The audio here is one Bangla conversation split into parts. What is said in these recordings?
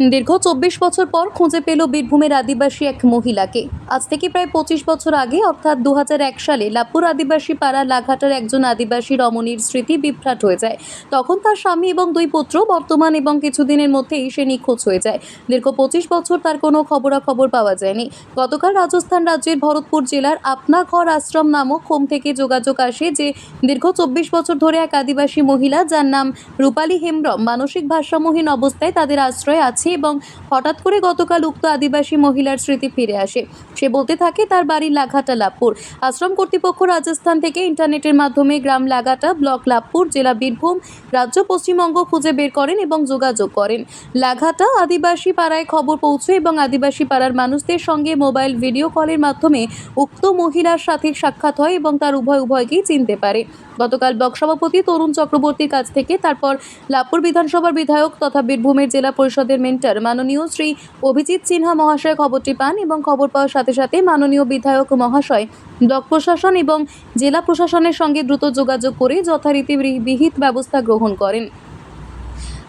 দীর্ঘ চব্বিশ বছর পর খুঁজে পেল বীরভূমের আদিবাসী এক মহিলাকে। আজ থেকে প্রায় পঁচিশ বছর আগে, অর্থাৎ দু হাজার এক সালে, লাপুর আদিবাসী পাড়া লাঘাটার একজন আদিবাসী রমণীর স্মৃতি বিভ্রাট হয়ে যায়। তখন তার স্বামী এবং দুই পুত্র বর্তমান এবং কিছুদিনের মধ্যেই সে নিখোঁজ হয়ে যায়। দীর্ঘ পঁচিশ বছর তার কোনো খবরাখবর পাওয়া যায়নি। গতকাল রাজস্থান রাজ্যের ভরতপুর জেলার আপনা ঘর আশ্রম নামক হোম থেকে যোগাযোগ আসে যে, দীর্ঘ চব্বিশ বছর ধরে এক আদিবাসী মহিলা, যার নাম রূপালী হেমব্রম, মানসিক ভারসাম্যহীন অবস্থায় তাদের আশ্রয় আছে। এবং হঠাৎ করে গতকাল উক্ত আদিবাসী মহিলার স্মৃতি ফিরে আসে। সে বলতে থাকে, তার বাড়ি লাঘাটা লাভপুর। আশ্রম কর্তৃপক্ষ রাজস্থান থেকে ইন্টারনেটের মাধ্যমে গ্রাম লাগাটা ব্লক লাভপুর জেলা বীরভূম রাজ্য পশ্চিমবঙ্গ খুঁজে বের করেন এবং যোগাযোগ করেন। লাঘাটা আদিবাসী পাড়ায় খবর পৌঁছে এবং আদিবাসী পাড়ার মানুষদের সঙ্গে মোবাইল ভিডিও কলের মাধ্যমে উক্ত মহিলার সাথে সাক্ষাৎ হয় এবং তার উভয় উভয়কেই চিনতে পারে। গতকাল ব্লক সভাপতি তরুণ চক্রবর্তীর কাছ থেকে, তারপর লাভপুর বিধানসভার বিধায়ক তথা বীরভূমের জেলা পরিষদের মেন্টার মাননীয় শ্রী অভিজিৎ সিনহা মহাশয় খবরটি পান এবং খবর পাওয়ার সাথে সাথে মাননীয় বিধায়ক মহাশয়, ব্লক প্রশাসন এবং জেলা প্রশাসনের সঙ্গে দ্রুত যোগাযোগ করে যথারীতি বিহিত ব্যবস্থা গ্রহণ করেন।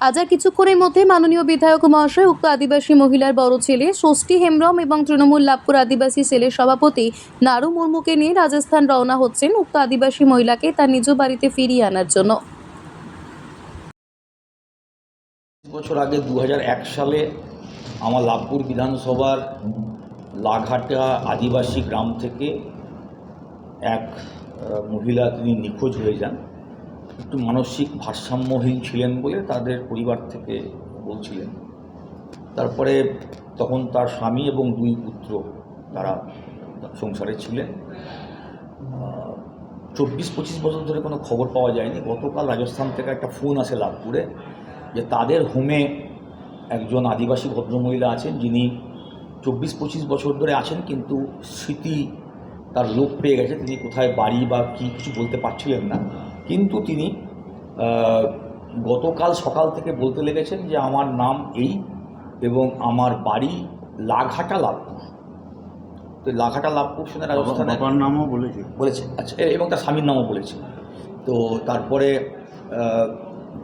আজ আর কিছুক্ষণের মধ্যে মাননীয় বিধায়ক মহাশয় উক্ত আদিবাসী মহিলার বড় ছেলে ষষ্ঠী হেমব্রম এবং তৃণমূল লাভপুর আদিবাসী সেলের সভাপতি নারু মুর্মুকে নিয়ে রাজস্থান রওনা হচ্ছেন উক্ত আদিবাসী মহিলাকে তার নিজ বাড়িতে ফিরিয়ে আনার জন্য। বছর আগে দু হাজার এক সালে আমার লাভপুর বিধানসভার লাঘাটা আদিবাসী গ্রাম থেকে এক মহিলা তিনি নিখোঁজ হয়ে যান। একটু মানসিক ভারসাম্যহীন ছিলেন বলে তাদের পরিবার থেকে বলছিলেন। তারপরে তখন তার স্বামী এবং দুই পুত্র তারা সংসারে ছিলেন। চব্বিশ পঁচিশ বছর ধরে কোনো খবর পাওয়া যায়নি। গতকাল রাজস্থান থেকে একটা ফোন আসে লাভপুরে। যে তাদের হোমে একজন আদিবাসী ভদ্রমহিলা আছেন যিনি চব্বিশ পঁচিশ বছর ধরে আছেন কিন্তু স্মৃতি তার লোপ পেয়ে গেছে। তিনি কোথায় বাড়ি বা কী কিছু বলতে পারছিলেন না। কিন্তু তিনি গতকাল সকাল থেকে বলতে লেগেছেন যে আমার নাম এই এবং আমার বাড়ি লাঘাটা লাভপুর তো লাঘাটা লাভপুর শুনে রাজস্থানে নামও বলেছে। বলেছে। আচ্ছা এবং তার স্বামীর নামও বলেছে। তো তারপরে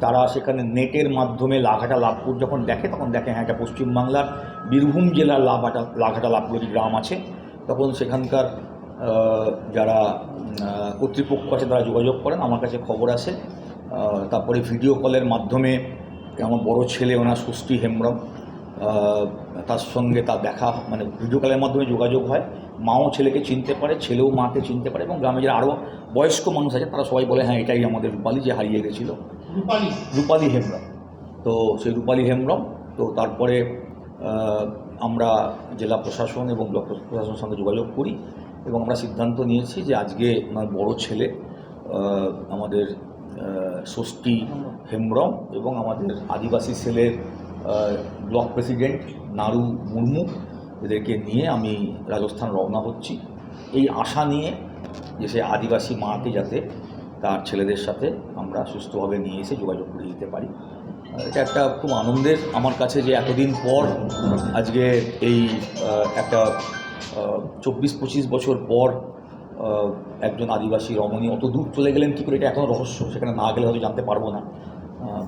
তারা সেখানে নেটের মাধ্যমে লাঘাটা লাভপুর যখন দেখে, তখন দেখে হ্যাঁ এটা পশ্চিমবাংলার বীরভূম জেলার লাভাটা, লাঘাটা লাভপুর যে গ্রাম আছে। তখন সেখানকার যারা কর্তৃপক্ষ আছে, তারা যোগাযোগ করেন, আমার কাছে খবর আছে তারপরে ভিডিও কলের মাধ্যমে আমার বড় ছেলে, ওনার ষষ্ঠী হেমব্রম তার সঙ্গে তার দেখা মানে ভিডিও কলের মাধ্যমে যোগাযোগ হয়। মাও ছেলেকে চিনতে পারে ছেলেও মাকে চিনতে পারে এবং গ্রামে যারা আরও বয়স্ক মানুষ আছে তারা সবাই বলে হ্যাঁ এটাই আমাদের রূপালী যে হারিয়ে গেছিল। রূপালী। হেমব্রম। তো সেই রূপালী হেমব্রম। তো তারপরে আমরা জেলা প্রশাসন এবং ব্লক প্রশাসনের সঙ্গে যোগাযোগ করি এবং আমরা সিদ্ধান্ত নিয়েছি যে আজকে ওনার বড় ছেলে আমাদের ষষ্ঠী হেমব্রম এবং আমাদের আদিবাসী আহ, ব্লক প্রেসিডেন্ট নারু মুর্মু, এদেরকে নিয়ে আমি রাজস্থান রওনা হচ্ছি। এই আশা নিয়ে যে সে আদিবাসী মাকে যাতে তার ছেলেদের সাথে আমরা সুস্থভাবে নিয়ে এসে যোগাযোগ করে দিতে পারি। এটা একটা খুব আনন্দের, আমার কাছে যে এতদিন পর আজকে এই একটা চব্বিশ পঁচিশ বছর পর একজন আদিবাসী রমণী, অত দূর চলে গেলেন কী করে? এটা এখনও রহস্য, সেখানে না গেলে হয়তো জানতে পারব না।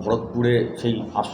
ভরতপুরে সেই আস